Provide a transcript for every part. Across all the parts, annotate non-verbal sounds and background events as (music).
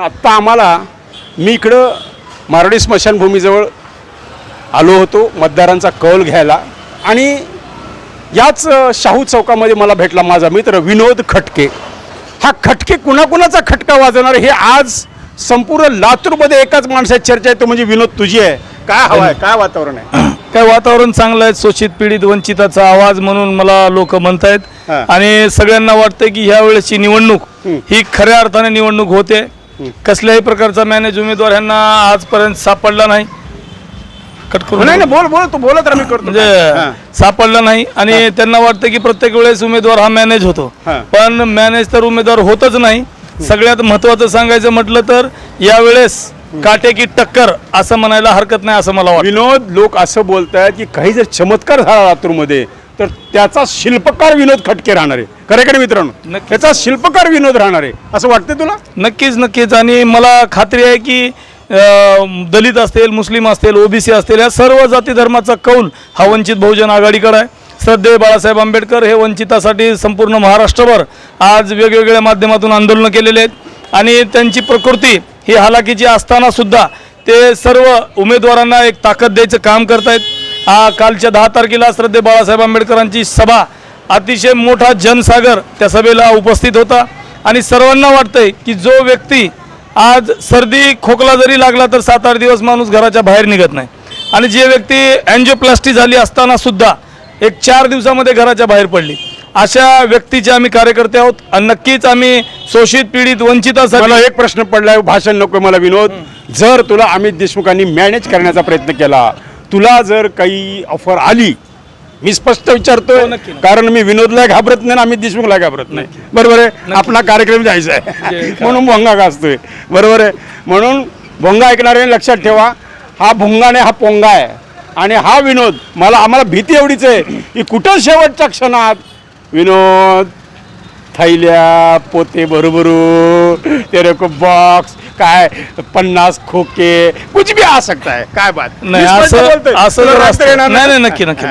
आत्ता आम्हाला मी इकडं मारडी स्मशानभूमीजवळ आलो होतो मतदारांचा कौल घ्यायला. आणि याच शाहू चौकामध्ये मला भेटला माझा मित्र विनोद खटके. हा खटके कुणाकुणाचा खटका वाजवणार हे आज संपूर्ण लातूरमध्ये एकाच माणसाची चर्चा आहे तो म्हणजे विनोद तुझी आहे. काय हवा आहे? काय वातावरण आहे? (clears throat) काय वातावरण चांगलं आहे. शोषित पीडित वंचिताचा आवाज म्हणून मला लोक म्हणतायत. आणि सगळ्यांना वाटतंय की ह्या वेळेसची निवडणूक. ही खऱ्या अर्थाने निवडणूक होते. कसल्याही प्रकारचा मॅनेज उमेदवार ह्यांना आजपर्यंत सापडला नाही. कट करू नाही बोल बोल तू बोलत राहा मी करतो. म्हणजे. सापडला नाही आणि त्यांना वाटतं की प्रत्येक वेळेस उमेदवार हा मॅनेज होतो. हा. पण मॅनेज तर उमेदवार होतच नाही. सगळ्यात महत्वाचं सांगायचं म्हटलं तर यावेळेस काटे की टक्कर असं म्हणायला हरकत नाही असं मला वाटतं. विनोद लोक असं बोलतायत की काही जर चमत्कार झाला लातूरमध्ये तर त्याचा शिल्पकार विनोद खटके राहणार. आहे खरे खरे मित्रांनो. त्याचा शिल्पकार विनोद राहणार. आहे असं वाटतंय तुला? नक्कीच नक्कीच. आणि मला खात्री आहे की अं, दलित असतील मुस्लिम असतील ओबीसी असतील या सर्व जाती धर्माचा कौल हा वंचित बहुजन आघाडीकडे आहे. श्रद्धेय बाळासाहेब आंबेडकर हे वंचितासाठी संपूर्ण महाराष्ट्रभर आज वेगवेगळ्या माध्यमातून आंदोलनं केलेले आहेत. आणि त्यांची प्रकृती ही हालाकीची असताना सुद्धा ते सर्व उमेदवारांना एक ताकद द्यायचं काम करतायत. आ कालच्या दहा तारखेला श्रद्धेय बाळासाहेब आंबेडकरांची सभा. अतिशय मोठा जनसागर त्या सभेला उपस्थित होता. आणि सर्वांना वाटतंय की जो व्यक्ती आज सर्दी खोकला जरी लागला तर सात आठ दिवस माणूस घराच्या बाहेर निघत नाही. आणि जे व्यक्ती अँजिओप्लास्टी झाली असताना सुद्धा एक चार दिवसामध्ये घराच्या बाहेर पडली. अशा व्यक्तीचे आम्ही कार्यकर्ते आहोत आणि नक्कीच आम्ही शोषित पीडित वंचितासाठी मला एक प्रश्न पडलाय भाषण नको मला विनोद. जर तुला अमित देशमुखांनी मॅनेज करण्याचा प्रयत्न केला तुला जर काही ऑफर आली मी स्पष्ट विचारतोय हो. कारण मी विनोदला घाबरत नाही आणि अमित देशमुखला घाबरत नाही. बरोबर आहे? आपला कार्यक्रम जायचा आहे. (laughs) म्हणून भोंगा गाजतोय. बरोबर आहे? म्हणून भोंगा ऐकणारे लक्षात ठेवा हा भोंगाने हा पोंगा आहे. आणि हा विनोद मला आम्हाला भीती एवढीच आहे की कुठं शेवटच्या क्षणात विनोद थैल्या पोते बरोबरू तेरे को बॉक्स काय पन्नास खोके कुछ भी आ सकता है काय बात. नाही असं. असं जर असतं नाही नाही नक्की नक्की.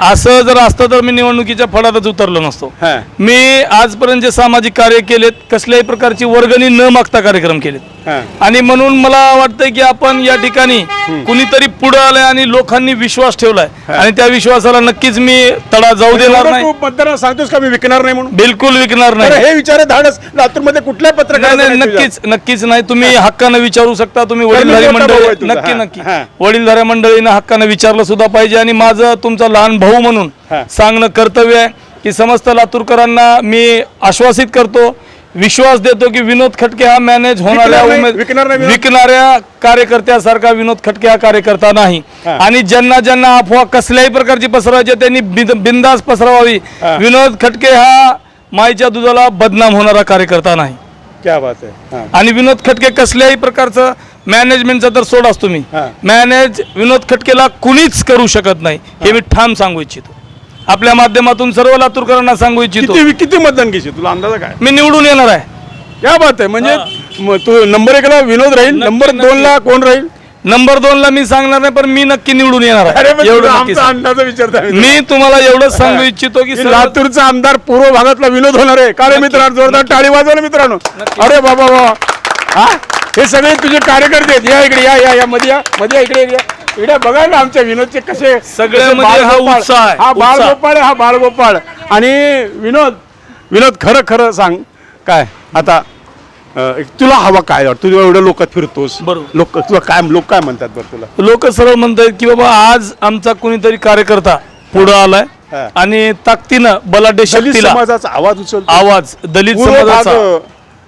असं जर असतं तर मी निवडणुकीच्या फडातच उतरलो नसतो. हा. मी आजपर्यंत जे सामाजिक कार्य केलेत कसल्याही प्रकारची वर्गणी न मागता कार्यक्रम केलेत. हा. आणि म्हणून मला वाटतंय की आपण या ठिकाणी कुणीतरी पुढे आलंय आणि लोकांनी विश्वास ठेवलाय. आणि त्या विश्वासाला नक्कीच मी तडा जाऊ देणार एवढं नाही. तू मतदारांना सांगतोस का मी विकणार नाही म्हणून? बिलकुल विकणार नाही. हे विचार धाडस. लातूरमध्ये कुठल्या नाही पत्रकार नाही नक्कीच नक्कीच नाही. तुम्ही हक्कानं विचारू शकता. तुम्ही वडीलधारी मोठा भाऊ आहे मंडळी तुझा. नक्की हा, नक्की. हा. वडीलधाऱ्या मंडळीनं हक्कानं विचारलं सुद्धा पाहिजे आणि माझं तुमचा लहान भाऊ म्हणून. सांगणं कर्तव्य आहे की समस्त लातूरकरांना मी आश्वासित करतो विश्वास देतो की विनोद खटके हा मॅनेज होणाऱ्या. विकणाऱ्या कार्यकर्त्यासारखा विनोद खटके हा कार्यकर्ता नाही. आणि ज्यांना ज्यांना अफवा कसल्याही प्रकारची पसरवायची त्यांनी बिनधास्त पसरवावी. विनोद खटके हा माईच्या दुधाला बदनाम होणारा कार्यकर्ता नाही क्या बात आहे. आणि विनोद खटके कसल्याही प्रकारचं मॅनेजमेंटचा तर सोडाच तुम्ही हा. मॅनेज विनोद खटकेला कुणीच करू शकत नाही हे मी ठाम सांगू इच्छितो. आपल्या माध्यमातून सर्व लातूरकरांना सांगू इच्छितो. किती किती मतदान घेशील? तुला अंदाजा काय? मी निवडून येणार आहे. क्या बात आहे. म्हणजे म- तू नंबर एकला विनोद राहील नंबर. दोन ला कोण राहील? नंबर दोन ला मी सांगणार नाही पण मी नक्की निवडून येणार अरे आहे पण एवढं तुला नक्की आमचा सांग. अंदाज विचारता मी तुम्हाला एवढंच सांगू इच्छितो की की सर्व- लातूरचा आमदार पूर्व भागातला विनोद होणार आहे. का रे मित्रांनो? जोरदार टाळी वाजवा ना मित्रांनो. अरे बाबा बाबा हा? हे सगळे तुझे कार्यकर्ते आहेत. या इकडे या या या मध्ये या मध्ये या, इकडे या. इकडे बघा ना आमच्या विनोदचे कसे कसे हा बाळगोपाळ. उत्साह आहे, हा उत्साह. बाळगोपाळ हा बाळगोपाळ आणि विनोद विनोद खरं खरं सांग. काय? आता अं, एक तुला हवा काय? वाटतं तू एवढं लोकात फिरतोस. बरोबर. लोक तुला काय लोक काय म्हणतात बरं तुला? लोक सरळ म्हणतात की बाबा आज आमचा कोणीतरी कार्यकर्ता पुढं आलाय हा. आणि ताकदीनं बलाढ्य दलित शक्तीला समाजाचा आवाज उचलतो आवाज दलित समाजाचा.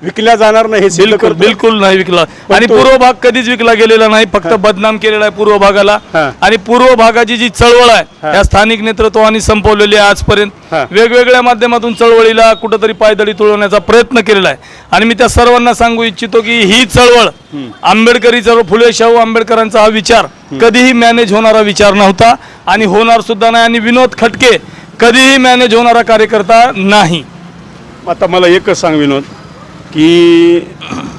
विकल्या जाणार नाही हे सिद्ध बिलकुल करतो. बिलकुल नाही विकला. आणि तो- पूर्व भाग कधीच विकला गेलेला नाही फक्त बदनाम केलेला आहे पूर्व भागाला हा. आणि पूर्व भागाची जी चळवळ आहे या स्थानिक नेतृत्वाने संपवलेली आहे आजपर्यंत. हा. वेगवेगळ्या माध्यमातून चळवळीला कुठंतरी पायदळी तुळवण्याचा प्रयत्न केलेला आहे. आणि मी त्या सर्वांना सांगू इच्छितो की ही चळवळ आंबेडकरी चळवळ फुले शाहू आंबेडकरांचा हा विचार कधीही मॅनेज होणारा विचार नव्हता आणि होणार सुद्धा नाही आणि विनोद खटके कधीही मॅनेज होणारा कार्यकर्ता नाही. आता मला एकच सांग विनोद. की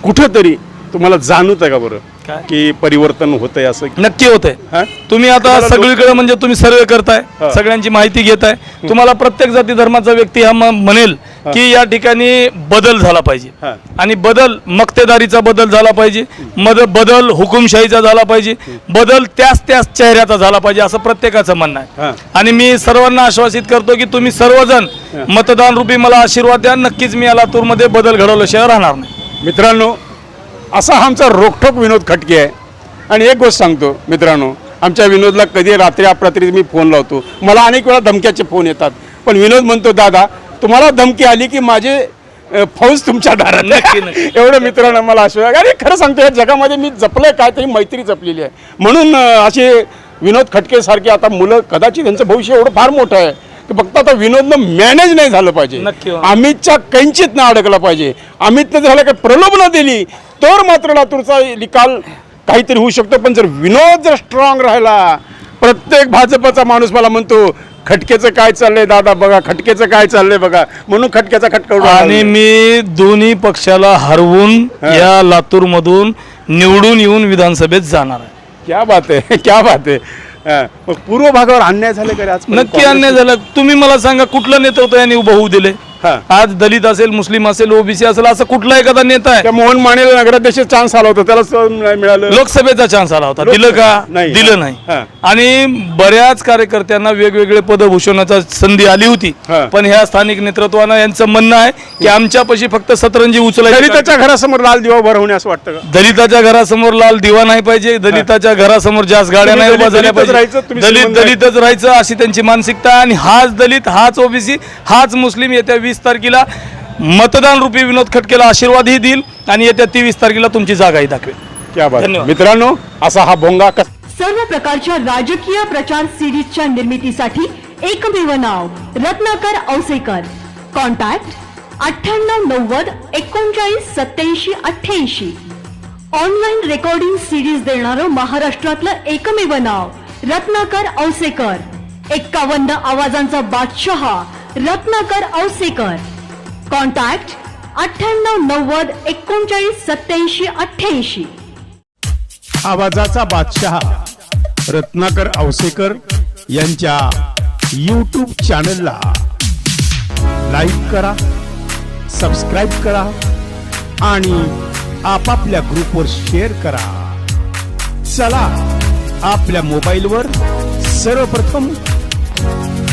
कुठंतरी तुम्हाला जाणवत आहे का बरं? की परिवर्तन होत आहे असं नक्की होतंय हा? तुम्ही आता सगळीकडे म्हणजे तुम्ही सर्वे करताय. सगळ्यांची माहिती घेताय तुम्हाला प्रत्येक जाती धर्माचा व्यक्ती हा म्हणेल की या ठिकाणी बदल झाला पाहिजे. आणि बदल मक्तेदारीचा बदल झाला पाहिजे. मद बदल हुकुमशाहीचा झाला पाहिजे. बदल त्याच त्याच चेहऱ्याचा झाला पाहिजे असं प्रत्येकाचं म्हणणं. आहे. आणि मी सर्वांना आश्वासित करतो की तुम्ही सर्वजण मतदान रूपी मला आशीर्वाद द्या. नक्कीच मी या लातूरमध्ये बदल घडवल्याशिवाय राहणार नाही. मित्रांनो असा आमचा रोखठोक विनोद खटके आहे. आणि एक गोष्ट सांगतो मित्रांनो आमच्या विनोदला कधी रात्री अपरात्री मी फोन लावतो. मला अनेक वेळा धमक्याचे फोन येतात. पण विनोद म्हणतो दादा तुम्हाला धमकी आली की माझे फौज तुमच्या दारात नक्की, आहे." नक्की. एवढं मित्रांनो मला आश्वास अरे खरं सांगतो या जगामध्ये मी जपलंय काय तरी मैत्री जपलेली आहे म्हणून असे विनोद खटके सारखे आता मुलं कदाचित त्यांचं भविष्य एवढं फार मोठं आहे की फक्त आता विनोदनं मॅनेज नाही झालं पाहिजे हो. अमितच्या कैंचित ना अडकला पाहिजे अमितनं ह्याला काही प्रलोभनं दिली तर मात्र लातूरचा निकाल काहीतरी होऊ शकतो पण जर विनोद जर स्ट्रॉंग राहिला प्रत्येक भाजपचा माणूस मला म्हणतो खटकेचं काय चाललंय दादा बघा खटकेचं काय चाललंय बघा म्हणून खटक्याचा खटका. आणि मी दोन्ही पक्षाला हरवून. या लातूर मधून निवडून येऊन विधानसभेत जाणार आहे क्या बात आहे (laughs) क्या बात आहे हा. पूर्व भागावर अन्याय झाले का नक्की अन्याय झाला तुम्ही मला सांगा कुठलं नेतृत्व यांनी उभं होऊ दिले. आज दलित असेल मुस्लिम असेल ओबीसी असेल असं कुठला एखादा नेता आहे? मोहन मानेला नगराध्यक्ष चान्स आला होता त्याला मिळालं. लोकसभेचा चान्स आला होता. दिलं का? नाही. दिलं नाही. आणि बऱ्याच कार्यकर्त्यांना वेगवेगळे पद भूषवण्याचा संधी आली होती. पण ह्या स्थानिक नेतृत्वानं यांचं म्हणणं आहे की आमच्यापाशी फक्त सतरंजी उचलायची दलिताच्या घरासमोर लाल दिवा उभा राहणे असं वाटतं दलिताच्या घरासमोर लाल दिवा नाही पाहिजे दलिताच्या घरासमोर जास्त गाड्या नाही उभा दलित- झाल्या दलितच राहायचं, पाहिजे दलित. दलितच राहायचं अशी त्यांची मानसिकता आणि हाच दलित हाच ओबीसी हाच मुस्लिम येत्या वीस तारखेला मतदान रूपी विनोद खटकेला आशीर्वादही देईल आणि येत्या तेवीस तारखेला तुमची जागाही दाखवेल. क्या बात. धन्यवाद. मित्रांनो असा हा भोंगा कस सर्व प्रकारच्या राजकीय प्रचार सिरीजच्या निर्मितीसाठी एकमेव नाव रत्नाकर औसेकर. कॉन्टॅक्ट अठ्ठ्याण्णव नव्वद एकोणचाळीस सत्याऐंशी अठ्ठ्याऐंशी. ऑनलाईन रेकॉर्डिंग सिरीज देणारं महाराष्ट्रातलं एकमेव नाव रत्नाकर औसेकर. एक्कावन्न आवाजांचा बादशहा रत्नाकर औसेकर. कॉन्टॅक्ट अठ्ठ्याण्णव नव्वद एकोणचाळीस सत्याऐंशी अठ्ठ्याऐंशी. आवाजाचा बादशहा रत्नाकर औसेकर यांच्या यूट्यूब चॅनलला लाईक करा सबस्क्राईब करा आणि आपापल्या ग्रुपवर शेअर करा. चला आपल्या मोबाईलवर सर्वप्रथम